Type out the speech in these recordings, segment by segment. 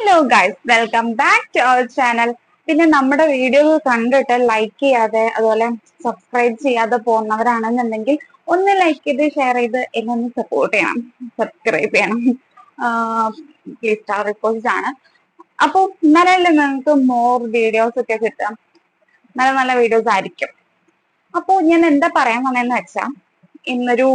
Hello guys welcome back to our channel പിന്നെ നമ്മുടെ video കണ്ടിട്ട് ലൈക്ക് ചെയ്യാതെ അതുപോലെ സബ്സ്ക്രൈബ് ചെയ്യാതെ പോകുന്നവരാണെന്നുണ്ടെങ്കിൽ ഒന്ന് ലൈക്ക് ചെയ്ത് ഷെയർ ചെയ്ത് എന്നെ ഒന്ന് സപ്പോർട്ട് ചെയ്യണം. സബ്സ്ക്രൈബ് ചെയ്യണം. പ്ലീസ് സ്റ്റാർ റിപ്പോർട്ട്സ് ആണ്. അപ്പോൾ ഇന്നലെ നിങ്ങൾക്ക് മോർ വീഡിയോസ് ഒക്കെ കിട്ടാം നല്ല നല്ല വീഡിയോസ് ആയിരിക്കും. അപ്പോൾ ഞാൻ എന്താ പറയാൻ വന്നതെന്ന് വെച്ചാൽ ഇന്നൊരു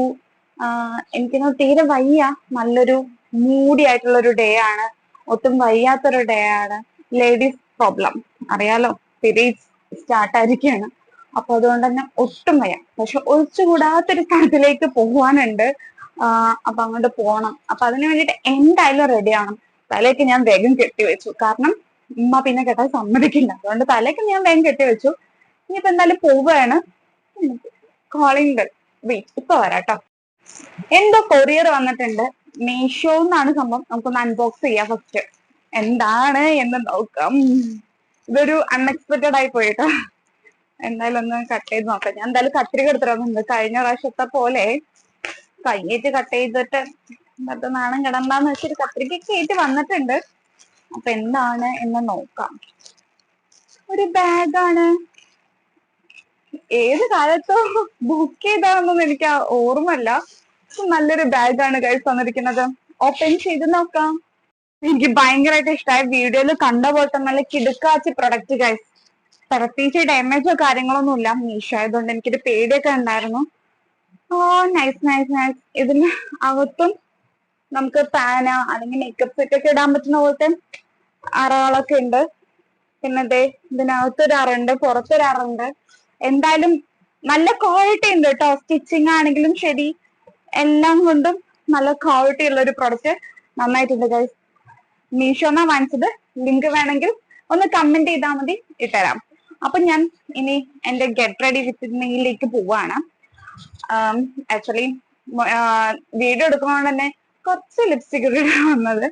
എനിക്കിന്ന് തീരെ വയ്യ. നല്ലൊരു മൂടി ആയിട്ടുള്ള ഒരു ഡേ ആണ്. ഒട്ടും വയ്യാത്തൊരു ഡേ ആണ്. ലേഡീസ് പ്രോബ്ലം അറിയാലോ? പീരീഡ്സ് സ്റ്റാർട്ട് ആയിരിക്കുകയാണ് അപ്പൊ അതുകൊണ്ട് തന്നെ ഒട്ടും വയ്യ. പക്ഷെ ഒഴിച്ചുകൂടാത്തൊരു സ്ഥലത്തിലേക്ക് പോകാനുണ്ട് അപ്പൊ അങ്ങോട്ട് പോകണം അപ്പൊ അതിന് വേണ്ടിയിട്ട് എന്തായാലും റെഡി ആവണം. തലയൊക്കെ ഞാൻ വേഗം കെട്ടിവെച്ചു കാരണം ഉമ്മ പിന്നെ കെട്ടാൻ സമ്മതിക്കില്ല. അതുകൊണ്ട് തലയ്ക്ക് ഞാൻ വേഗം കെട്ടിവെച്ചു ഇനിയിപ്പോ എന്തായാലും പോവുകയാണ്. കോളിംഗ് വെയിറ്റ് ഇപ്പൊ വരാട്ടോ. എന്തോ കൊറിയർ വന്നിട്ടുണ്ട്. മീഷോ എന്നാണ് സംഭവം. നമുക്കൊന്ന് അൺബോക്സ് ചെയ്യാം ഫസ്റ്റ് എന്താണ് എന്ന് നോക്കാം. ഇതൊരു അൺഎക്സ്പെക്ടഡ് ആയി പോയിട്ടോ എന്തായാലും ഒന്ന് കട്ട് ചെയ്ത് നോക്കാം. ഞാൻ എന്തായാലും കത്രിക എടുത്തിട്ടുണ്ട്. കഴിഞ്ഞ പ്രാവശ്യത്തെ പോലെ കയ്യേറ്റ് കട്ട് ചെയ്തിട്ട് അത് നാണം കിടണ്ടാന്ന് വെച്ചിട്ട് കത്രികയൊക്കെ ആയിട്ട് വന്നിട്ടുണ്ട്. അപ്പൊ എന്താണ് എന്ന് നോക്കാം. ഒരു ബാഗാണ്. ഏത് കാലത്തോ ബുക്ക് ചെയ്താണെന്നൊന്നും എനിക്ക് ഓർമ്മല്ല നല്ലൊരു ബാഗാണ് ഗൈസ് തന്നിരിക്കുന്നത്. ഓപ്പൺ ചെയ്ത് നോക്കാം. എനിക്ക് ഭയങ്കരമായിട്ട് ഇഷ്ടമായി വീഡിയോയിൽ കണ്ട പോലത്തെ നല്ല കിടുക്കാച്ചി പ്രൊഡക്റ്റ് ഗൈസ് പ്രത്യേകിച്ച് ഡാമേജോ കാര്യങ്ങളൊന്നും ഇല്ല. മീഷോ ആയതുകൊണ്ട് എനിക്കൊരു പേടിയൊക്കെ ഉണ്ടായിരുന്നു. ഓ നൈസ് നൈസ് നൈസ് ഇതിന് അകത്തും നമുക്ക് പാന അല്ലെങ്കിൽ മേക്കപ്പ് സെറ്റ് ഒക്കെ ഇടാൻ പറ്റുന്ന പോലത്തെ അറകളൊക്കെ ഉണ്ട്. പിന്നെ ദേ ഇതിനകത്തൊരു അറുണ്ട് പുറത്തൊരു അറുണ്ട് എന്തായാലും നല്ല ക്വാളിറ്റി ഉണ്ട് കേട്ടോ സ്റ്റിച്ചിങ് ആണെങ്കിലും ശരി. എല്ലാം കൊണ്ടും നല്ല ക്വാളിറ്റി ഉള്ള ഒരു പ്രൊഡക്റ്റ് നന്നായിട്ടുണ്ട് ഗൈസ് മീഷോന്നാ വാങ്ങിച്ചത്? ലിങ്ക് വേണമെങ്കിൽ ഒന്ന് കമന്റ് ചെയ്താൽ മതി ഇട്ടുതരാം. അപ്പൊ ഞാൻ ഇനി എന്റെ ഗെറ്റ് റെഡി വിത്ത് പോവാണ്. ആക്ച്വലി വീഡിയോ എടുക്കുന്നതുകൊണ്ട് തന്നെ കുറച്ച് ലിപ്സ്റ്റിക് വന്നത്.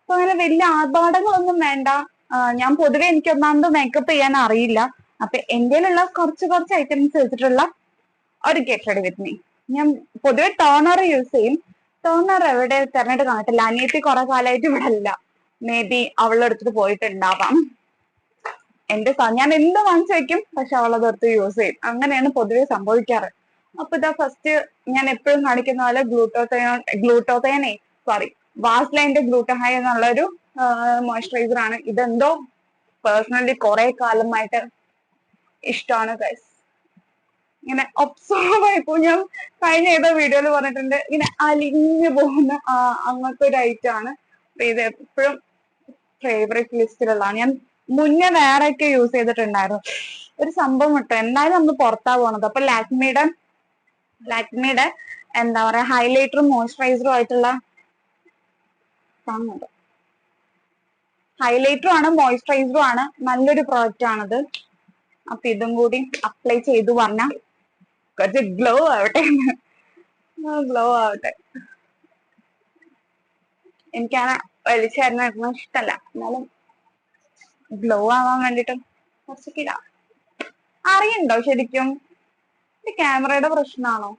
അപ്പൊ അങ്ങനെ വലിയ ആർഭാടങ്ങളൊന്നും വേണ്ട. ഞാൻ പൊതുവെ എനിക്ക് ഒന്നാമത് മേക്കപ്പ് ചെയ്യാൻ അറിയില്ല. അപ്പൊ എന്റെയിലുള്ള കുറച്ച് കുറച്ച് ഐറ്റംസ് വെച്ചിട്ടുള്ള ഒരു ഗെറ്റ് റെഡി വിത്ത് മീ ഞാൻ പൊതുവെ ടോണർ യൂസ് ചെയ്യും. ടോണർ എവിടെ തെരഞ്ഞെടുത്ത് കാണത്തില്ല അനിയത്തി കുറെ കാലമായിട്ട് ഇവിടെ അല്ല. മേ ബി അവളെടുത്തിട്ട് പോയിട്ടുണ്ടാവാം. എന്റെ ഞാൻ എന്ത് വാങ്ങിച്ചു വെക്കും പക്ഷെ അവളത് എടുത്ത് യൂസ് ചെയ്യും. അങ്ങനെയാണ് പൊതുവെ സംഭവിക്കാറ്. അപ്പൊ ഇതാ ഫസ്റ്റ് ഞാൻ എപ്പോഴും കാണിക്കുന്ന പോലെ ഗ്ലൂട്ടോത്തയോൺ ഗ്ലൂട്ടോത്തയനെ സോറി വാസ്ലൈന്റെ ഗ്ലൂട്ടഹൈ എന്നുള്ള ഒരു മോയ്സ്ചറൈസർ ആണ്. ഇതെന്തോ പേഴ്സണലി കുറെ കാലമായിട്ട് ഇഷ്ടമാണ് ഗൈസ് ഇങ്ങനെ ഒബ്സർവ് ആയിപ്പോ ഞാൻ കഴിഞ്ഞ ഏതോ വീഡിയോയിൽ പറഞ്ഞിട്ടുണ്ട് ഇങ്ങനെ അലിഞ്ഞു പോകുന്ന അങ്ങനത്തെ ഒരു ഐറ്റം ആണ്. ഇത് എപ്പോഴും ഫേവറേറ്റ് ലിസ്റ്റിലുള്ളതാണ് ഞാൻ മുന്നേ വേറെ ഒക്കെ യൂസ് ചെയ്തിട്ടുണ്ടായിരുന്നു. ഒരു സംഭവം ഇട്ടോ എന്തായാലും നമ്മൾ പുറത്താ പോണത്. അപ്പൊ ലാക്മിയുടെ ലാക്മിയുടെ എന്താ പറയാ ഹൈലൈറ്ററും മോയ്സ്ചറൈസറും ആയിട്ടുള്ള ഹൈലൈറ്ററും ആണ് മോയ്സ്ചറൈസറും ആണ് നല്ലൊരു പ്രോഡക്റ്റ് ആണത്. അപ്പൊ ഇതും കൂടി അപ്ലൈ ചെയ്തു പറഞ്ഞ കുറച്ച് ഗ്ലോ ആവട്ടെ. ഗ്ലോ ആവട്ടെ. എനിക്കങ്ങനെ വലിച്ചായിരുന്ന ഇഷ്ടമല്ല എന്നാലും ഗ്ലോ ആവാൻ വേണ്ടിട്ട് കുറച്ചൊക്കെ ഇടാം. അറിയണ്ടോ ശരിക്കും? ക്യാമറയുടെ പ്രശ്നമാണോ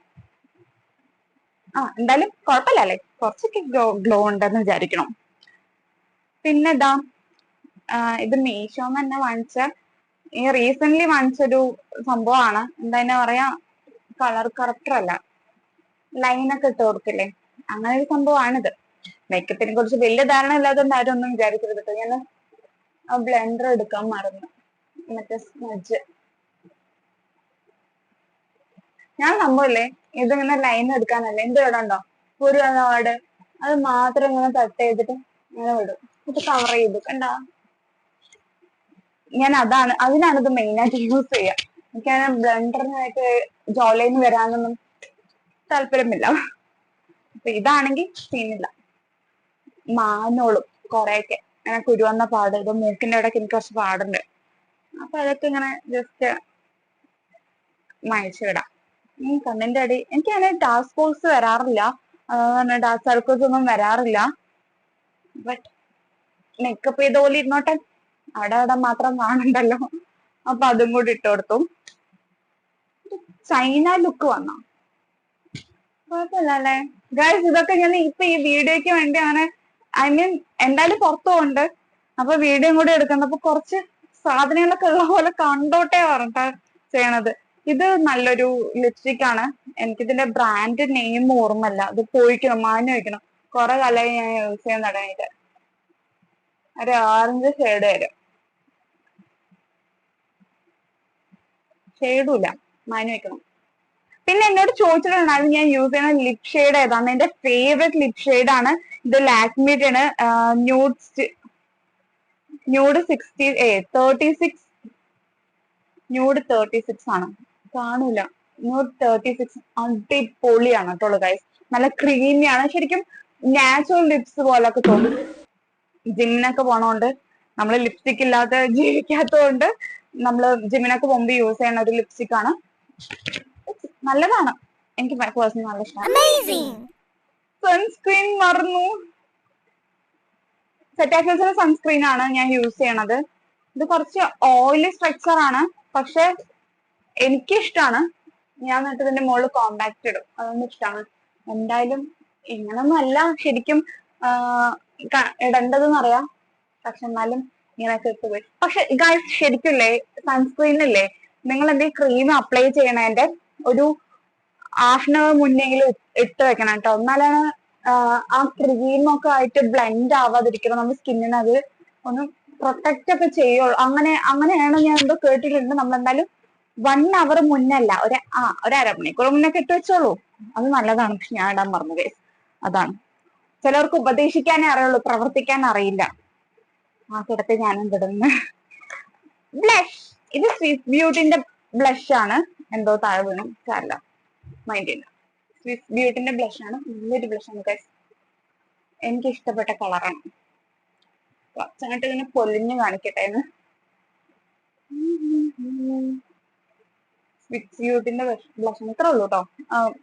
ആ എന്തായാലും കുഴപ്പമില്ല അല്ലേ? കുറച്ചൊക്കെ ഗ്ലോ ഗ്ലോ ഉണ്ടെന്ന് വിചാരിക്കണം. പിന്നെ ഇതാ ഇത് മീഷോന്ന് തന്നെ വാങ്ങിച്ച ഈ റീസെന്റ് വാങ്ങിച്ചൊരു സംഭവമാണ്. എന്താ പറയാ? കളർ കറക്റ്റർ അല്ല. ലൈനൊക്കെ ഇട്ട് കൊടുക്കില്ലേ? അങ്ങനെ ഒരു സംഭവമാണിത്. മേക്കപ്പിനെ കുറിച്ച് വലിയ ധാരണ ഇല്ലാത്തതുകൊണ്ട് ആരും ഒന്നും വിചാരിക്കരുത് കേട്ടോ ഞാൻ ആ ബ്ലെൻഡർ എടുക്കാൻ മറന്നു. മറ്റേ സ്മജ് ഞാൻ സംഭവല്ലേ ഇതിങ്ങനെ ലൈൻ എടുക്കാനല്ലേ? എന്ത് ഇടണ്ടോ ഒരു അത് മാത്രം ഇങ്ങനെ തട്ട് ചെയ്തിട്ട് ഇങ്ങനെ വിടും. ഇത് കവർ ചെയ്തു. കണ്ടാ? ഞാൻ അതാണ്. അതിനാണ് ഇത് മെയിൻ ആയിട്ട് യൂസ് ചെയ്യുക എനിക്കങ്ങനെ ബ്ലണ്ടറിനായിട്ട് ജോലിന്ന് വരാനൊന്നും താല്പര്യമില്ല. അപ്പൊ ഇതാണെങ്കിൽ സീനില്ല മാനോളും കൊറേയൊക്കെ. അങ്ങനെ കുരുവന്ന പാട് ഇത് മൂക്കിന്റെ ഇടയ്ക്ക് എനിക്ക് കുറച്ച് പാടുണ്ട്. അപ്പൊ അതൊക്കെ ഇങ്ങനെ ജസ്റ്റ് മയച്ചു വിടാം. കണ്ണിന്റെ അടി എനിക്ക് അങ്ങനെ ടാസ്ക് ഫോഴ്സ് വരാറില്ല ഡാർക്ക് സർക്കിൾസ് ഒന്നും വരാറില്ല. ബട്ട് മേക്കപ്പ് ചെയ്ത പോലെ ഇരുന്നോട്ടെ. അവിടെ അവിടെ മാത്രം കാണണ്ടല്ലോ. അപ്പൊ അതും കൂടി ഇട്ട് കൊടുത്തു. ചൈന ലുക്ക് വന്നോ? കുഴപ്പമില്ലല്ലേ? ഗൈസ് ഇതൊക്കെ ഞാൻ ഇപ്പൊ ഈ വീഡിയോക്ക് വേണ്ടിയാണ് ഐ മീൻ എന്തായാലും പുറത്തു പോകുന്നുണ്ട് അപ്പൊ വീഡിയോ കൂടി എടുക്കുന്നപ്പോ കുറച്ച് സാധനങ്ങളൊക്കെ ഉള്ള പോലെ കണ്ടോട്ടേ പറഞ്ഞിട്ടാ ചെയ്യണത്. ഇത് നല്ലൊരു ലിപ്സ്റ്റിക് ആണ്. എനിക്കിതിന്റെ ബ്രാൻഡ് നെയിം ഓർമ്മല്ല അത് പോയിക്കണം മാഞ്ഞു വെക്കണം കുറെ കാലമായി ഞാൻ യൂസ് ചെയ്യാൻ തുടങ്ങിയിട്ട് ഒരു ഓറഞ്ച് ഷെയ്ഡ് വരും. ഷെയ്ഡുമില്ല മാനു വെക്കണം. പിന്നെ എന്നോട് ചോദിച്ചിട്ടുണ്ടായിരുന്നു ഞാൻ യൂസ് ചെയ്യുന്ന ലിപ് ഷെയ്ഡ് ഏതാണ് എന്റെ ഫേവറേറ്റ് ലിപ് ഷെയ്ഡ് ആണ് ഇത് ലാക്മിയുടെ ആണ് nude nude sixty A thirty six nude thirty six ആണ്. കാണൂല. ന്യൂഡ് തേർട്ടി സിക്സ് അടിപൊളിയാണ് കേട്ടോ ഗൈസ് നല്ല ക്രീമിയാണ് ശരിക്കും നാച്ചുറൽ ലിപ്സ് പോലൊക്കെ തോന്നും. ജിമ്മിനൊക്കെ പോണോണ്ട് നമ്മൾ ലിപ്സ്റ്റിക് ഇല്ലാതെ ജീവിക്കാത്തതുകൊണ്ട് നമ്മൾ ജിമ്മിനൊക്കെ പോകുമ്പോൾ യൂസ് ചെയ്യുന്ന ഒരു ലിപ്സ്റ്റിക് ആണ്. നല്ലതാണ്. എനിക്ക് പേഴ്സണലി നല്ല ഇഷ്ടമാണ്! സൺസ്ക്രീൻ മറന്നു. സെറ്റാക്സിന്റെ സൺസ്ക്രീൻ ആണ് ഞാൻ യൂസ് ചെയ്യണത്. ഇത് കുറച്ച് ഓയിലി സ്ട്രക്ചർ ആണ്. പക്ഷെ എനിക്ക് ഇഷ്ടമാണ് ഞാൻ എന്നിട്ട് ഇതിന്റെ മുകളിൽ കോമ്പാക്ട് ഇടും. അതൊന്നും ഇഷ്ടമാണ് എന്തായാലും ഇങ്ങനൊന്നും അല്ല. ശരിക്കും ആ, ക- ഇടേണ്ടതെന്ന് അറിയാം പക്ഷെ എന്നാലും ഇട്ട് പോയി. പക്ഷെ ഗൈസ് ശരിക്കില്ലേ സൺസ്ക്രീനില്ലേ നിങ്ങൾ എന്തെങ്കിലും ക്രീം അപ്ലൈ ചെയ്യണതിന്റെ ഒരു ഹാഫ് ആൻ അവർ മുന്നെങ്കിലും ഇട്ട് വെക്കണം കേട്ടോ. എന്നാലാണ് ആ ക്രീമൊക്കെ ആയിട്ട് ബ്ലെൻഡ് ആവാതിരിക്കണം. നമ്മുടെ സ്കിന്നിന് അത് ഒന്ന് പ്രൊട്ടക്റ്റ് ഒക്കെ ചെയ്യുള്ളൂ. അങ്ങനെ അങ്ങനെയാണ് ഞാൻ എന്തോ കേട്ടിട്ടുണ്ട്. നമ്മൾ എന്തായാലും വൺ അവർ മുന്നല്ല ഒരു ആ ഒരു അരമണിക്കൂർ മുന്നേ ഇട്ട് വെച്ചോളൂ. അത് നല്ലതാണ്. പക്ഷെ ഞാൻ ഇടാൻ മറന്നു. അതാണ്. ചിലർക്ക് ഉപദേശിക്കാനേ അറിയുള്ളൂ പ്രവർത്തിക്കാൻ അറിയില്ല. ആ കിടത്ത് ഞാനും തുടങ്ങുന്നു ബ്ലഷ് ഇത് സ്വിസ് ബ്യൂട്ടിന്റെ ബ്ലഷ് ആണ്. എന്തോ താഴെ വീണു. സാരല്ല മൈൻഡ് സ്വിസ് ബ്യൂട്ടിന്റെ ബ്ലഷ് ആണ്. നല്ലൊരു ബ്ലഷ് ആണ് എനിക്ക് ഇഷ്ടപ്പെട്ട കളറാണ് കുറച്ചങ്ങോട്ട് ഇങ്ങനെ പൊലിഞ്ഞു കാണിക്കട്ടെ എന്ന്. സ്വിസ് ബ്യൂട്ടിന്റെ ബ്ലഷ് ഇത്രേ ഉള്ളൂ കേട്ടോ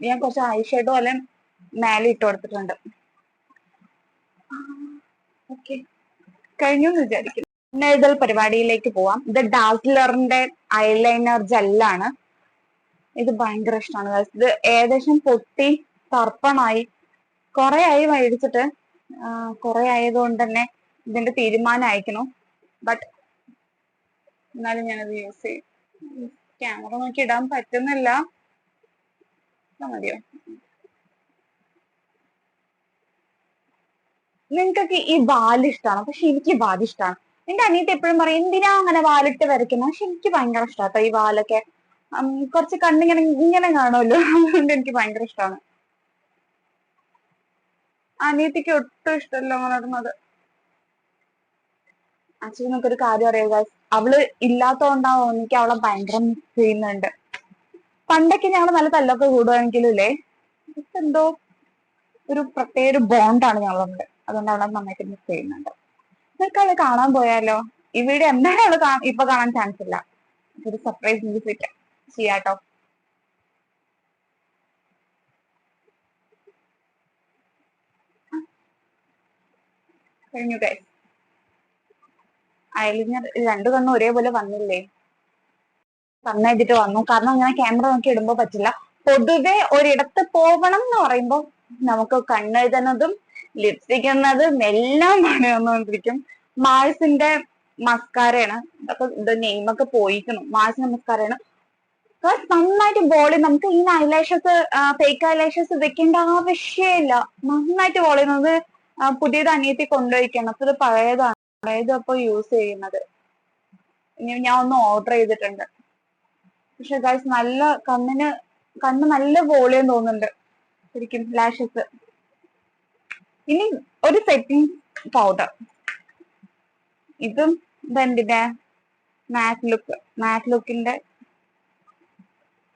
ഞാൻ കുറച്ച് ഐ ഷെയ്ഡോ പോലെ മേലെ ഇട്ട് കൊടുത്തിട്ടുണ്ട്. ഓക്കെ കഴിഞ്ഞു എന്ന് വിചാരിക്കുന്നു. എഴുതൽ പരിപാടിയിലേക്ക് പോവാം. ഇത് ഡാസ്ലറിന്റെ ഐലൈനർ ജെല്ലാണ്. ഇത് ഭയങ്കര ഇഷ്ടമാണ്. ഇത് ഏകദേശം പൊട്ടി തർപ്പണായി കുറെ ആയി മേടിച്ചിട്ട് കുറെ ആയതുകൊണ്ട് തന്നെ ഇതിന്റെ തീരുമാനം അയക്കണു ബട്ട് എന്നാലും ഞാനത് യൂസ് ചെയ്യും. ക്യാമറ നോക്കി ഇടാൻ പറ്റുന്നില്ല. മതിയോ? നിങ്ങൾക്കൊക്കെ ഈ വാൽ ഇഷ്ടമാണ് പക്ഷെ എനിക്ക് ഈ വാൽ ഇഷ്ടമാണ് എന്റെ അനിയത്തി എപ്പോഴും പറയും എന്തിനാ അങ്ങനെ വാലിട്ട് വരയ്ക്കുന്നത് പക്ഷെ എനിക്ക് ഭയങ്കര ഇഷ്ടമാണ് ഈ വാലൊക്കെ. കുറച്ച് കണ്ണിങ്ങനെ ഇങ്ങനെ കാണുമല്ലോ. അതുകൊണ്ട് എനിക്ക് ഭയങ്കര ഇഷ്ടമാണ് അനിയത്തിക്ക് ഒട്ടും ഇഷ്ടമല്ല ഇടുന്നത് ആക്ച്വലി നമുക്കൊരു കാര്യം അറിയാം guys. അവൾ ഇല്ലാത്തോണ്ടാവും എനിക്ക് അവളെ ഭയങ്കര മിസ് ചെയ്യുന്നുണ്ട്. പണ്ടൊക്കെ ഞങ്ങൾ നല്ല തല്ലൊക്കെ കൂടുവാണെങ്കിലും ഇല്ലേ എന്തോ ഒരു പ്രത്യേക ബോണ്ടാണ് ഞങ്ങൾ അതുകൊണ്ട് അവളെ നന്നായിട്ട് മിസ് ചെയ്യുന്നുണ്ട്. നിങ്ങൾക്ക് അവൾ കാണാൻ പോയാലോ? ഇവിടെ എന്തായാലും അവൾ ഇപ്പൊ കാണാൻ ചാൻസ് ഇല്ല. ഒരു സർപ്രൈസ് വിസിറ്റ് ചെയ്യാട്ടോ. കഴിഞ്ഞു guys. അയലിഞ്ഞ രണ്ടു കണ്ണും ഒരേപോലെ വന്നില്ലേ? കണ്ണെഴുതിട്ട് വന്നു. കാരണം അങ്ങനെ ക്യാമറ നോക്കി ഇടുമ്പോ പറ്റില്ല. പൊതുവെ ഒരിടത്ത് പോകണം എന്ന് പറയുമ്പോ നമുക്ക് കണ്ണെഴുതുന്നതും ലിപ്സ്റ്റിക് എല്ലാം പണി വന്നുകൊണ്ടിരിക്കും മാൾസിന്റെ മസ്കാരയാണ് അപ്പൊ ഇത് നെയിമൊക്കെ പോയിക്കണം മാൾസിന്റെ മസ്കാരയാണ് നന്നായിട്ട് ബോളി നമുക്ക് ഈ ഐലാഷസ് ഫേക്ക് ഐലാഷസ് വെക്കേണ്ട ആവശ്യമില്ല. നന്നായിട്ട് ബോൾ ചെയ്യുന്നത് പുതിയത് അനിയത്തി കൊണ്ടുപോയിക്കണം. അപ്പൊ ഇത് പഴയതാണ്. പഴയത് അപ്പൊ യൂസ് ചെയ്യുന്നത്. ഇനി ഞാൻ ഒന്ന് ഓർഡർ ചെയ്തിട്ടുണ്ട്. പക്ഷെ ഗൈസ് നല്ല കണ്ണിന് കണ്ണ് നല്ല വോളിയം തോന്നുന്നുണ്ട്. ശരിക്കും ലാഷസ് ഇനി ഒരു സെറ്റിംഗ് പൗഡർ ഇതും ഇതെന്തിന്റെ മാറ്റ് ലുക്ക് മാറ്റ് ലുക്കിന്റെ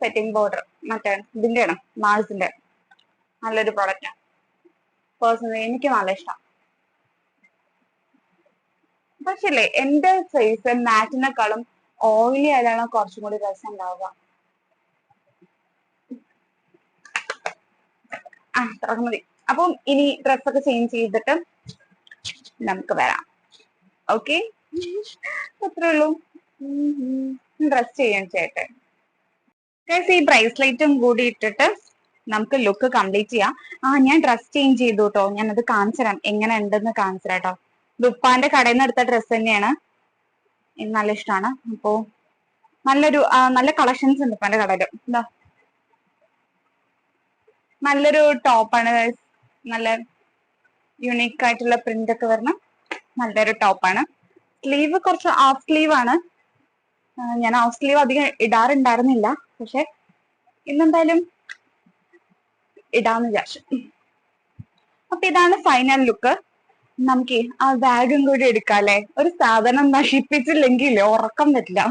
സെറ്റിംഗ് പൗഡർ മറ്റേ ഇതിന്റെ ആണ് മാൾസിന്റെ നല്ലൊരു പ്രോഡക്റ്റ് പേഴ്സണലി എനിക്ക് നല്ല ഇഷ്ടം. പക്ഷേ എന്റെ ഫേസ് മാറ്റിനെക്കാളും ഓയിലി ആയാലാണ് കുറച്ചും കൂടി രസം ഉണ്ടാവുക. ആ മതി. അപ്പം ഇനി ഡ്രസ്സൊക്കെ ചേഞ്ച് ചെയ്തിട്ട് നമുക്ക് വരാം. ഓക്കെ അത്രേ ഉള്ളൂ. ഡ്രസ് ചെയ്യാൻ ചേട്ടെ ഈ ബ്രേസ്ലെറ്റും കൂടി ഇട്ടിട്ട് നമുക്ക് ലുക്ക് കംപ്ലീറ്റ് ചെയ്യാം. ആ ഞാൻ ഡ്രസ് ചേഞ്ച് ചെയ്തു കേട്ടോ ഞാൻ അത് കാണിച്ചു തരാം. എങ്ങനെ ഉണ്ടെന്ന് കാണിച്ചു തരാം കേട്ടോ ദുപ്പാന്റെ കടയിൽ നിന്ന് എടുത്ത ഡ്രസ്സ് തന്നെയാണ്. നല്ല ഇഷ്ടമാണ്. അപ്പോ നല്ലൊരു നല്ല കളക്ഷൻസ് ഉണ്ട് ഉപ്പാന്റെ കടയിൽ നല്ലൊരു ടോപ്പാണ് നല്ല യുണീക്ക് ആയിട്ടുള്ള പ്രിന്റ് ഒക്കെ വരണം. നല്ലൊരു ടോപ്പാണ് സ്ലീവ് കുറച്ച് ഹാഫ് സ്ലീവ് ആണ്. ഞാൻ ഹാഫ് സ്ലീവ് അധികം ഇടാറുണ്ടായിരുന്നില്ല. പക്ഷെ ഇന്നെന്തായാലും ഇടാന്ന് വിചാരിച്ചു. അപ്പൊ ഇതാണ് ഫൈനൽ ലുക്ക് നമുക്ക് ആ ബാഗും കൂടി എടുക്കാല്ലേ ഒരു സാധനം നശിപ്പിച്ചില്ലെങ്കിൽ ഉറക്കം വരില്ല.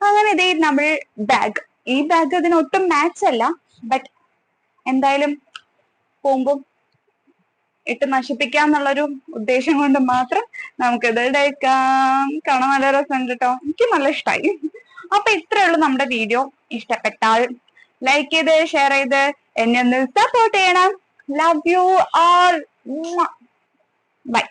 അങ്ങനെ ഇതേ നമ്മൾ ബാഗ് ഈ ബാഗ് അതിനൊട്ടും മാച്ച് അല്ല. ബട്ട് എന്തായാലും പോകുമ്പോ ഇട്ട് നശിപ്പിക്കാന്നുള്ളൊരു ഉദ്ദേശം കൊണ്ട് മാത്രം നമുക്കിത് ഇടയ്ക്കാം കാണാൻ നല്ല രസമുണ്ട് കേട്ടോ എനിക്ക് നല്ല ഇഷ്ടമായി അപ്പൊ ഇത്രേ ഉള്ളൂ നമ്മുടെ വീഡിയോ. ഇഷ്ടപ്പെട്ടാൽ ലൈക്ക് ചെയ്ത് ഷെയർ ചെയ്ത് എന്നെ ഒന്ന് സപ്പോർട്ട് ചെയ്യണം. Love you all by